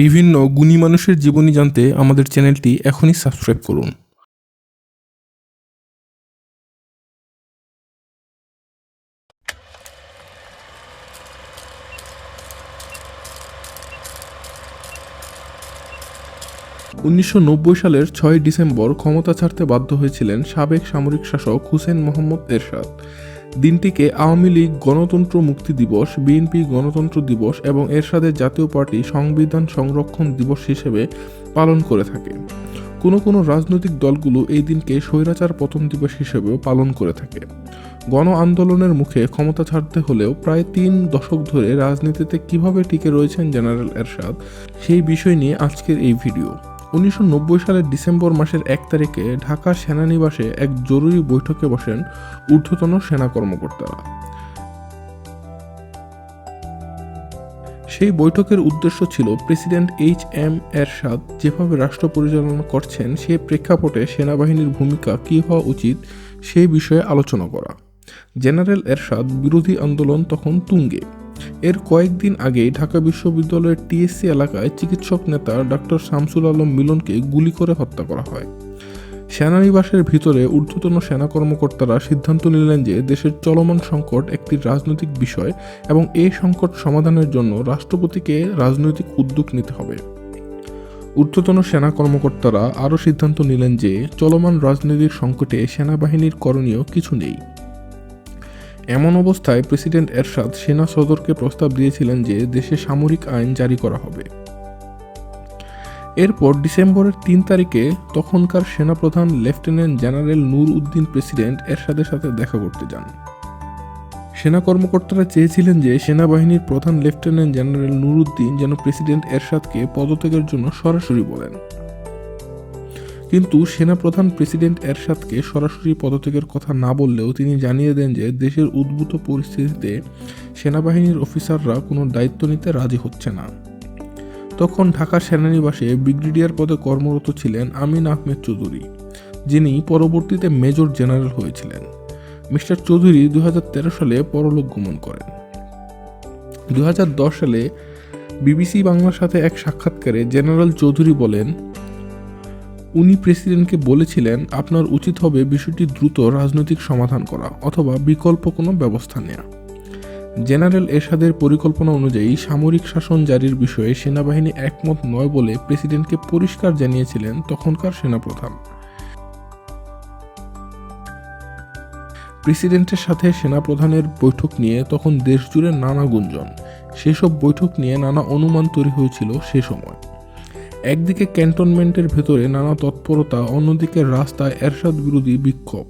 বিভিন্ন গুণী মানুষের জীবনী জানতে আমাদের চ্যানেলটি এখনই সাবস্ক্রাইব করুন। উনিশশো নব্বই সালের ছয় ডিসেম্বর ক্ষমতা ছাড়তে বাধ্য হয়েছিলেন সাবেক সামরিক শাসক হুসেন মোহাম্মদ এরশাদ। দিনটিকে আওয়ামী লীগ গণতন্ত্র মুক্তি দিবস, বিএনপি গণতন্ত্র দিবস এবং এরশাদের জাতীয় পার্টি সংবিধান সংরক্ষণ দিবস হিসেবে পালন করে থাকে। কোনো কোনো রাজনৈতিক দলগুলো এই দিনকে স্বৈরাচার পতন দিবস হিসেবেও পালন করে থাকে। গণ আন্দোলনের মুখে ক্ষমতা ছাড়তে হলেও প্রায় তিন দশক ধরে রাজনীতিতে কীভাবে টিকে রয়েছেন জেনারেল এরশাদ, সেই বিষয় নিয়ে আজকের এই ভিডিও। উনিশশো নব্বই সালের ডিসেম্বর মাসের এক তারিখে ঢাকার সেনানিবাসে এক জরুরি বৈঠকে বসেন ঊর্ধ্বতন সেনা কর্মকর্তারা। সেই বৈঠকের উদ্দেশ্য ছিল প্রেসিডেন্ট এইচ এম এরশাদ যেভাবে রাষ্ট্র পরিচালনা করছেন, সে প্রেক্ষাপটে সেনাবাহিনীর ভূমিকা কী হওয়া উচিত সেই বিষয়ে আলোচনা করা। জেনারেল এরশাদ বিরোধী আন্দোলন তখন তুঙ্গে। এর কয়েকদিন আগেই ঢাকা বিশ্ববিদ্যালয়ের টিএসসি এলাকায় চিকিৎসক নেতা ডক্টর শামসুল আলম মিলনকে গুলি করে হত্যা করা হয়। সেনানিবাসের ভিতরে ঊর্ধ্বতন সেনা কর্মকর্তারা সিদ্ধান্ত নিলেন যে দেশের চলমান সংকট একটি রাজনৈতিক বিষয় এবং এই সংকট সমাধানের জন্য রাষ্ট্রপতিকে রাজনৈতিক উদ্যোগ নিতে হবে। ঊর্ধ্বতন সেনা কর্মকর্তারা আরও সিদ্ধান্ত নিলেন যে চলমান রাজনৈতিক সংকটে সেনাবাহিনীর করণীয় কিছু নেই। এমন অবস্থায় প্রেসিডেন্ট এরশাদ সেনা সদরকে প্রস্তাব দিয়েছিলেন যে দেশে সামরিক আইন জারি করা হবে। এরপর ডিসেম্বরের তিন তারিখে তখনকার সেনাপ্রধান lieutenant general Nur Uddin president এরশাদের সাথে দেখা করতে যান। সেনা কর্মকর্তারা চেয়েছিলেন যে সেনাবাহিনীর প্রধান লেফটেন্যান্ট জেনারেল নুরুদ্দিন যেন প্রেসিডেন্ট এরশাদকে পদত্যাগের জন্য সরাসরি বলেন। কিন্তু সেনাপ্রধান প্রেসিডেন্ট এরশাদকে সরাসরি পদত্যাগের কথা না বললেও তিনি জানিয়ে দেন যে দেশের উদ্ভূত পরিস্থিতিতে সেনাবাহিনীর অফিসাররা কোনো দায়িত্ব নিতে রাজি হচ্ছে না। তখন ঢাকা সেনানিবাসে ব্রিগেডিয়ার পদে কর্মরত ছিলেন আমিন আহমেদ চৌধুরী, যিনি পরবর্তীতে মেজর জেনারেল হয়েছিলেন। মিস্টার চৌধুরী দুই হাজার তেরো সালে পরলোক গমন করেন। দু হাজার দশ সালে বিবিসি বাংলার সাথে এক সাক্ষাৎকারে জেনারেল চৌধুরী বলেন উনি প্রেসিডেন্টকে বলেছিলেন, আপনার উচিত হবে বিষয়টি দ্রুত রাজনৈতিক সমাধান করা অথবা বিকল্প কোনো ব্যবস্থা নেওয়া জেনারেল এরশাদের পরিকল্পনা অনুযায়ী সামরিক শাসন জারির বিষয়ে সেনাবাহিনী একমত নয় বলে প্রেসিডেন্টকে পরিষ্কার জানিয়েছিলেন তখনকার সেনাপ্রধান। প্রেসিডেন্টের সাথে সেনাপ্রধানের বৈঠক নিয়ে তখন দেশজুড়ে নানা গুঞ্জন। সেসব বৈঠক নিয়ে নানা অনুমান তৈরি হয়েছিল সে সময়। একদিকে ক্যান্টনমেন্টের ভেতরে নানা তৎপরতা, অন্যদিকে রাস্তায় এরশাদ বিরোধী বিক্ষোভ।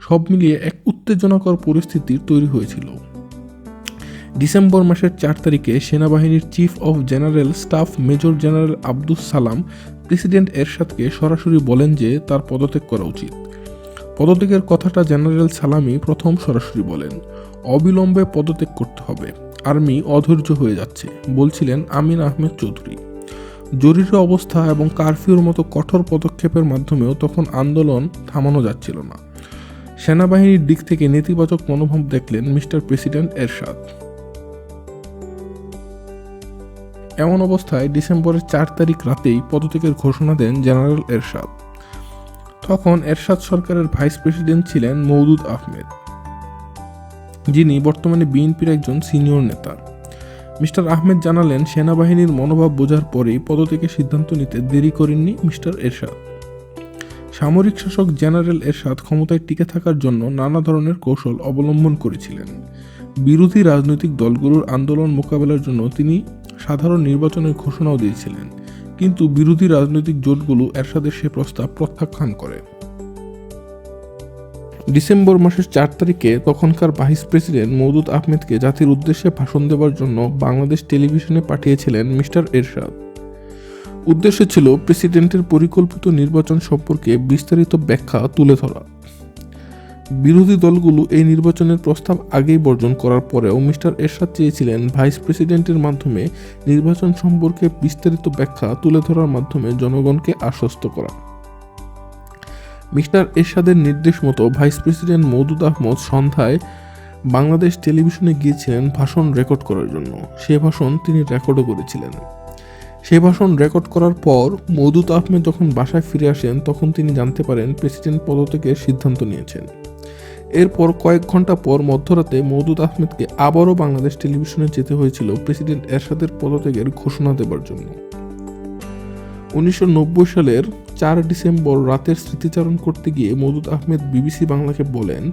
সব মিলিয়ে এক উত্তেজনাকর পরিস্থিতির তৈরি হয়েছিল। ডিসেম্বর মাসের চার তারিখে সেনাবাহিনীর chief of general staff major general Abdus Salam president এরশাদকে সরাসরি বলেন যে তার পদত্যাগ করা উচিত। পদত্যাগের কথাটা জেনারেল সালামি প্রথম সরাসরি বলেন। অবিলম্বে পদত্যাগ করতে হবে। আর্মি অধৈর্য হয়ে যাচ্ছে, বলছিলেন আমিন আহমেদ চৌধুরী। জরুরি অবস্থা এবং কারফিউর মতো কঠোর পদক্ষেপের মাধ্যমেও তখন আন্দোলন থামানো যাচ্ছিল না। সেনাবাহিনীর দিক থেকে নেতিবাচক মনোভাব দেখলেন মিস্টার প্রেসিডেন্ট এরশাদ। এমন অবস্থায় ডিসেম্বরের চার তারিখ রাতেই পদত্যাগের ঘোষণা দেন জেনারেল এরশাদ। তখন এরশাদ সরকারের ভাইস প্রেসিডেন্ট ছিলেন মৌদুদ আহমেদ, যিনি বর্তমানে বিএনপির একজন সিনিয়র নেতা। মিস্টার আহমেদ জানালেন, সেনাবাহিনীর মনোভাব বোঝার পরেই পদত্যাগের সিদ্ধান্ত নিতে দেরি করেননি মিস্টার এরশাদ। সামরিক শাসক জেনারেল এরশাদ ক্ষমতায় টিকে থাকার জন্য নানা ধরনের কৌশল অবলম্বন করেছিলেন। বিরোধী রাজনৈতিক দলগুলোর আন্দোলন মোকাবেলার জন্য তিনি সাধারণ নির্বাচনের ঘোষণাও দিয়েছিলেন। কিন্তু বিরোধী রাজনৈতিক জোটগুলো এরশাদের সে প্রস্তাব প্রত্যাখ্যান করে। ডিসেম্বর মাসের চার তারিখে তখনকার ভাইস প্রেসিডেন্ট মৌদুদ আহমেদকে জাতির উদ্দেশ্যে ভাষণ দেওয়ার জন্য বাংলাদেশ টেলিভিশনে পাঠিয়েছিলেন মিস্টার এরশাদ। উদ্দেশ্য ছিল প্রেসিডেন্টের পরিকল্পিত নির্বাচন সম্পর্কে বিস্তারিত ব্যাখ্যা তুলে ধরা। বিরোধী দলগুলো এই নির্বাচনের প্রস্তাব আগেই বর্জন করার পরেও মিস্টার এরশাদ চেয়েছিলেন ভাইস প্রেসিডেন্টের মাধ্যমে নির্বাচন সম্পর্কে বিস্তারিত ব্যাখ্যা তুলে ধরার মাধ্যমে জনগণকে আশ্বস্ত করা। মিস্টার এরশাদের নির্দেশ মতো ভাইস প্রেসিডেন্ট মৌদুদ আহমদ সন্ধ্যায় বাংলাদেশ টেলিভিশনে গিয়েছিলেন ভাষণ রেকর্ড করার জন্য। সে ভাষণ তিনি রেকর্ডও করেছিলেন। সে ভাষণ রেকর্ড করার পর মৌদুদ আহমেদ যখন বাসায় ফিরে আসেন, তখন তিনি জানতে পারেন প্রেসিডেন্ট পদত্যাগের সিদ্ধান্ত নিয়েছেন। এরপর কয়েক ঘণ্টা পর মধ্যরাতে মৌদুদ আহমেদকে আবারও বাংলাদেশ টেলিভিশনে যেতে হয়েছিল প্রেসিডেন্ট এরশাদের পদত্যাগের ঘোষণা দেবার জন্য। উনিশশো নব্বই সালের চার ডিসেম্বর রাতের স্মৃতিচারণ করতে গিয়ে মদুদ আহমেদ বিবিসি বাংলাকে বলেন,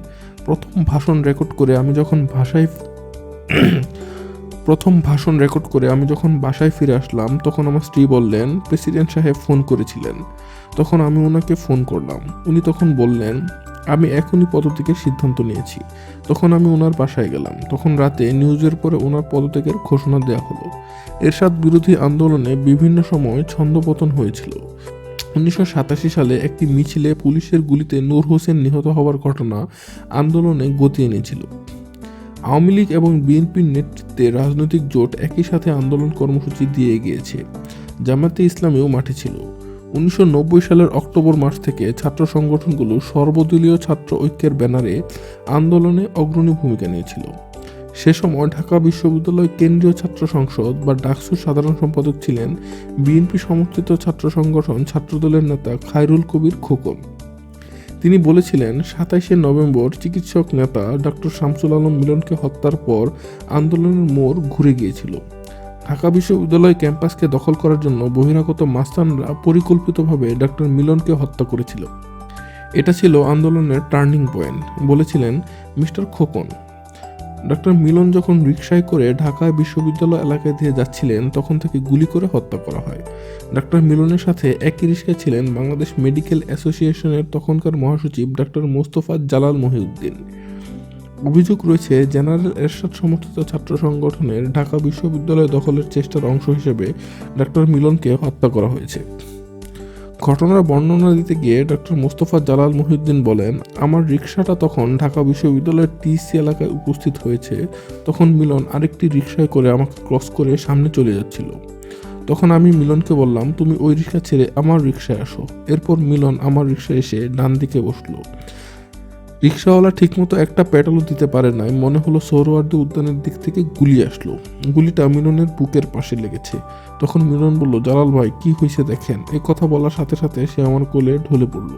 প্রথম ভাষণ রেকর্ড করে আমি যখন ভাষায় প্রথম ভাষণ রেকর্ড করে আমি যখন বাসায় ফিরে আসলাম, তখন আমার স্ত্রী বললেন, প্রেসিডেন্ট সাহেব ফোন করেছিলেন। তখন আমি ওনাকে ফোন করলাম। উনি তখন বললেন আমি এখনই পদত্যাগের সিদ্ধান্ত নিয়েছি। তখন আমি ওনার বাসায় গেলাম। তখন রাতে নিউজের পরে ওনার পদত্যাগের ঘোষণা দেওয়া হলো। এরশাদ বিরোধী আন্দোলনে বিভিন্ন সময় ছন্দপতন হয়েছিল। উনিশশো সাতাশি সালে একটি মিছিলে পুলিশের গুলিতে নূর হোসেন নিহত হওয়ার ঘটনা আন্দোলনে গতি এনেছিল। আওয়ামী লীগ এবং বিএনপির নেতৃত্বে রাজনৈতিক জোট একই সাথে আন্দোলন কর্মসূচি দিয়ে গিয়েছে জামাতে ইসলামেও মাঠে ছিল। উনিশশো নব্বই সালের অক্টোবর মাস থেকে ছাত্র সংগঠনগুলো সর্বদলীয় ছাত্র ঐক্যের ব্যানারে আন্দোলনে অগ্রণী ভূমিকা নিয়েছিল। সে সময় ঢাকা বিশ্ববিদ্যালয় কেন্দ্রীয় ছাত্র সংসদ বা ডাকসুর সাধারণ সম্পাদক ছিলেন বিএনপি সমর্থিত ছাত্র সংগঠন ছাত্রদলের নেতা খায়রুল কবির খোকন। তিনি বলেছিলেন, সাতাইশে নভেম্বর চিকিৎসক নেতা ডক্টর শামসুল আলম মিলনকে হত্যার পর আন্দোলনের মোড় ঘুরে গিয়েছিল। ঢাকা বিশ্ববিদ্যালয় ক্যাম্পাসকে দখল করার জন্য বহিরাগত মাস্তানরা পরিকল্পিতভাবে ডক্টর মিলনকে হত্যা করেছিল। এটা ছিল আন্দোলনের টার্নিং পয়েন্ট, বলেছিলেন মিস্টার খোকন। ডক্টর মিলন যখন রিকশায় করে ঢাকা বিশ্ববিদ্যালয় এলাকায় দিয়ে যাচ্ছিলেন, তখন থেকে গুলি করে হত্যা করা হয়। ডক্টর মিলনের সাথে একই রিক্সায় ছিলেন বাংলাদেশ মেডিকেল অ্যাসোসিয়েশনের তখনকার মহাসচিব ডক্টর মোস্তফা জালাল মহিউদ্দিন। অভিযোগ রয়েছে, জেনারেল এরশাদ সমর্থিত ছাত্র সংগঠনের ঢাকা বিশ্ববিদ্যালয় দখলের চেষ্টার অংশ হিসেবে ডক্টর মিলনকে হত্যা করা হয়েছে। ঘটনার বর্ণনা দিতে গিয়ে ডক্টর মোস্তফা জালাল মহিউদ্দিন বলেন, আমার রিক্সাটা তখন ঢাকা বিশ্ববিদ্যালয়ের টিসি এলাকায় উপস্থিত হয়েছে। তখন মিলন আরেকটি রিক্সায় করে আমাকে ক্রস করে সামনে চলে যাচ্ছিল। তখন আমি মিলনকে বললাম, তুমি ওই রিক্সা ছেড়ে আমার রিক্সায় আসো। এরপর মিলন আমার রিক্সায় এসে ডান দিকে বসল। রিক্সাওয়ালা ঠিকমতো একটা পেট্রোলও দিতে পারে নাই, মনে হলো সৌরওয়ার্দী উদ্যানের দিক থেকে গুলি আসলো। গুলিটা মিলনের বুকের পাশে লেগেছে। তখন মিলন বলল, জালাল ভাই, কি হয়েছে দেখেন? এই কথা বলার সাথে সাথে সে আমার কোলে ঢলে পড়ল।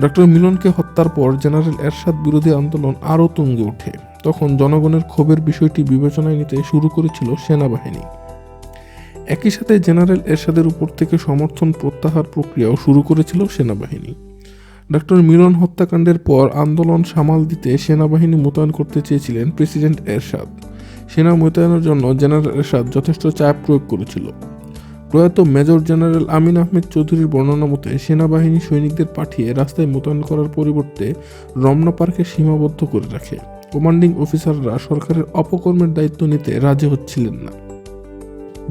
ডক্টর মিলনকে হত্যার পর জেনারেল এরশাদ বিরোধী আন্দোলন আরও তুঙ্গে ওঠে। তখন জনগণের ক্ষোভের বিষয়টি বিবেচনায় নিতে শুরু করেছিল সেনাবাহিনী। একই সাথে জেনারেল এরশাদের উপর থেকে সমর্থন প্রত্যাহার প্রক্রিয়াও শুরু করেছিল সেনাবাহিনী। ডক্টর মিলন হত্যাকাণ্ডের পর আন্দোলন সামাল দিতে সেনাবাহিনী মোতায়েন করতে চেয়েছিলেন প্রেসিডেন্ট এরশাদ। সেনা মোতায়েনের জন্য জেনারেল এরশাদ যথেষ্ট চাপ প্রয়োগ করেছিল। প্রয়াত মেজর জেনারেল আমিন আহমেদ চৌধুরীর বর্ণনা মতে, সেনাবাহিনী সৈনিকদের পাঠিয়ে রাস্তায় মোতায়েন করার পরিবর্তে রমনা পার্কে সীমাবদ্ধ করে রাখে। কমান্ডিং অফিসাররা সরকারের অপকর্মের দায়িত্ব নিতে রাজি হচ্ছিলেন না।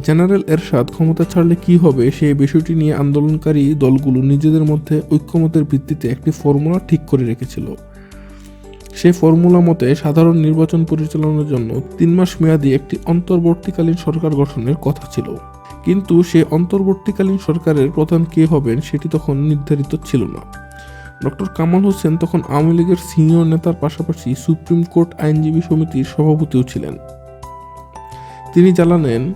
জেনারেল এরশাদ ক্ষমতা ছাড়লে কি হবে সেই বিষয়টি নিয়ে আন্দোলনকারী দলগুলো নিজেদের মধ্যে ঐক্যমতের ভিত্তিতে একটি ফর্মুলা ঠিক করে রেখেছিল। সেই ফর্মুলা মতে সাধারণ নির্বাচন পরিচালনার জন্য তিন মাস মেয়াদী একটি অন্তর্বর্তীকালীন সরকার গঠনের কথা ছিল। কিন্তু সে অন্তর্বর্তীকালীন সরকারের প্রধান কে হবেন সেটি তখন নির্ধারিত ছিল না। ডক্টর কামাল হোসেন তখন আওয়ামী লীগের সিনিয়র নেতার পাশাপাশি সুপ্রিম কোর্ট আইনজীবী সমিতির সভাপতিও ছিলেন। তিনি জানালেন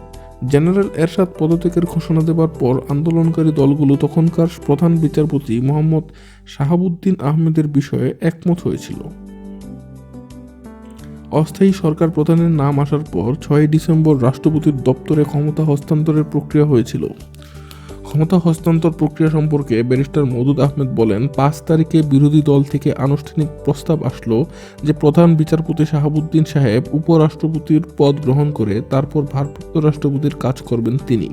জেনারেল এরশাদ পদত্যাগের ঘোষণা দেবার পর আন্দোলনকারী দলগুলো তখনকার প্রধান বিচারপতি মোহাম্মদ শাহাবুদ্দিন আহমেদের বিষয়ে একমত হয়েছিল। অস্থায়ী সরকার প্রধানের নাম আসার পর ছয় ডিসেম্বর রাষ্ট্রপতির দপ্তরে ক্ষমতা হস্তান্তরের প্রক্রিয়া হয়েছিল। ক্ষমতা হস্তান্তর প্রক্রিয়া সম্পর্কে ব্যারিস্টার মদুদ আহমেদ বলেন, পাঁচ তারিখে বিরোধী দল থেকে আনুষ্ঠানিক প্রস্তাব আসলো যে প্রধান বিচারপতি শাহাবুদ্দিন সাহেব উপরাষ্ট্রপতির পদ গ্রহণ করে তারপর ভারপ্রাপ্ত রাষ্ট্রপতির কাজ করবেন তিনি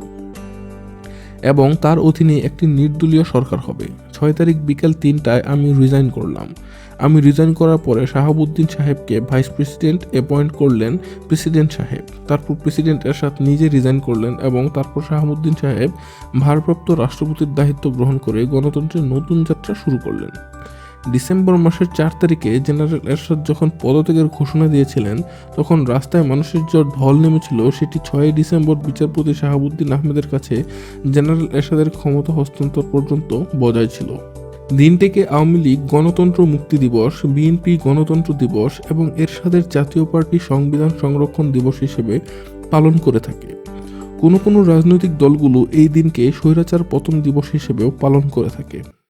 এবং তার অধীনে একটি নির্দলীয় সরকার হবে। ছয় তারিখ বিকেল তিনটায় আমি রিজাইন করলাম। আমি রিজাইন করার পরে শাহাবুদ্দিন সাহেবকে ভাইস প্রেসিডেন্ট অ্যাপয়েন্ট করলেন প্রেসিডেন্ট সাহেব। তারপর প্রেসিডেন্ট এরশাদ নিজে রিজাইন করলেন এবং তারপর শাহাবুদ্দিন সাহেব ভারপ্রাপ্ত রাষ্ট্রপতির দায়িত্ব গ্রহণ করে গণতন্ত্রের নতুন যাত্রা শুরু করলেন। ডিসেম্বর মাসের চার তারিখে জেনারেল এরশাদ যখন পদত্যাগের ঘোষণা দিয়েছিলেন, তখন রাস্তায় মানুষের যে ঢল নেমেছিল। সেটি ছয়ই ডিসেম্বর বিচারপতি শাহাবুদ্দিন আহমেদের কাছে জেনারেল এরশাদের ক্ষমতা হস্তান্তর পর্যন্ত বজায় ছিল। দিনটিকে আওয়ামী লীগ গণতন্ত্র মুক্তি দিবস, বিএনপি গণতন্ত্র দিবস এবং এরশাদের জাতীয় পার্টি সংবিধান সংরক্ষণ দিবস হিসেবে পালন করে থাকে। কোনো কোনো রাজনৈতিক দলগুলো এই দিনকে স্বৈরাচার পতন দিবস হিসেবেও পালন করে থাকে।